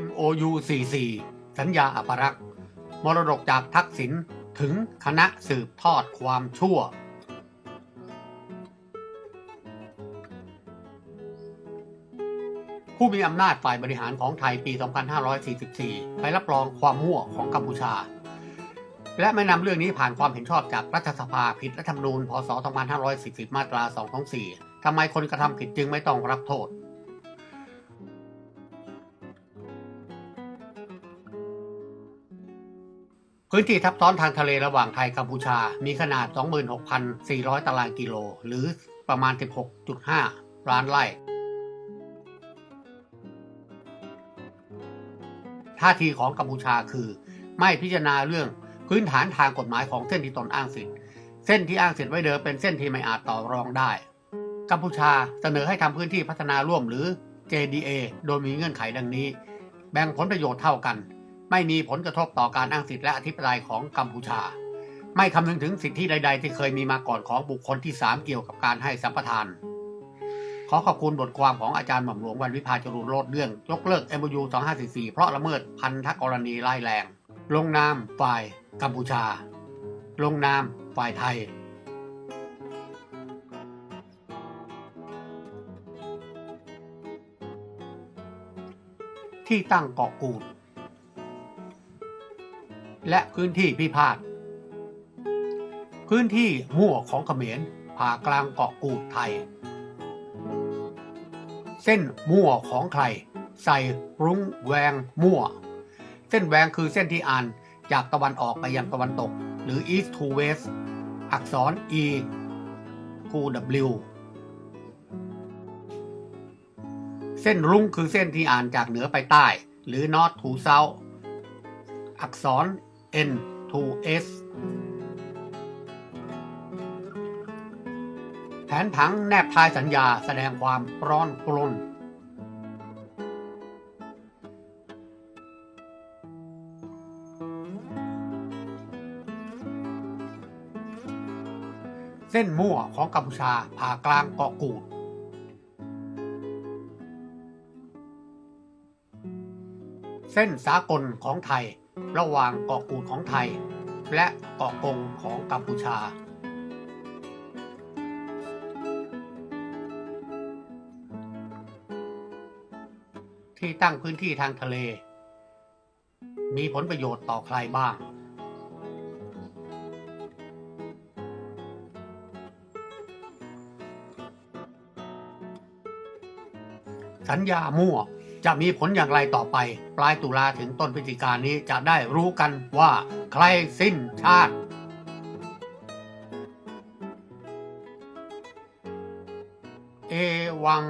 MOU 44 สัญญาอภรักษ์มรดกจากทักษิณถึงคณะสืบทอดความชั่ว ผู้มีอำนาจฝ่ายบริหารของไทยปี 2544 ไปรับรองความมั่วของกัมพูชา และไม่นำเรื่องนี้ผ่านความเห็นชอบจากรัฐสภาผิดรัฐธรรมนูญ พศ 2540 มาตรา 224 ทำไมคนกระทำผิดจึงไม่ต้องรับโทษ พื้นที่ทับซ้อนทางทะเลระหว่างไทยกัมพูชา มีขนาด 26,400 ตารางกิโล หรือประมาณ 16.5 ล้านไร่ ท่าทีของกัมพูชาคือ ไม่พิจารณาเรื่องพื้นฐานทางกฎหมายของเส้นที่ตนอ้างสิทธิ์ เส้นที่อ้างสิทธิ์ไว้เดิมเป็นเส้นที่ไม่อาจต่อรองได้ กัมพูชาเสนอให้ทำพื้นที่พัฒนาร่วมหรือ JDA โดยมีเงื่อนไขดังนี้ แบ่งผลประโยชน์เท่ากัน ไม่มีผลกระทบต่อการอ้างสิทธิและอธิปไตยของกัมพูชา ไม่คำนึงถึงสิทธิใด ๆ ที่เคยมีมาก่อนของบุคคลที่ 3 เกี่ยวกับการให้สัมปทาน ขอขอบคุณบทความของอาจารย์หม่อมหลวงวันวิพาจรูนโลดเรื่อง ยกเลิก MOU 2544 เพราะละเมิดพันธกรณีร้ายแรง ลงนามฝ่ายกัมพูชา ลงนามฝ่ายไทยที่ตั้งเกาะกูด และพื้นที่พิพาท พื้นที่มั่วของเขมรผ่ากลางเกาะกูดไทย เส้นมั่วของใคร ใส่รุ้งแวงมั่ว เส้นแวงคือเส้นที่อ่านจากตะวันออกไปยังตะวันตก หรือ east to west อักษร e to w เส้นรุ้งคือเส้นที่อ่านจากเหนือไปใต้ หรือ north to south อักษร n to s แผนผังแนบท้ายสัญญาแสดงความร้อนกรนเส้นมั่วของกัมพูชาผ่ากลางเกาะกูด เส้นสากลของไทย ระหว่างเกาะกูดของไทย และเกาะกงของกัมพูชา ที่ตั้งพื้นที่ทางทะเล มีผลประโยชน์ต่อใครบ้างสัญญามั่ว จะมีผลอย่างไรต่อไป ปลายตุลาถึงต้นพฤศจิกายนนี้จะได้รู้กันว่าใครสิ้นชาติเอวัง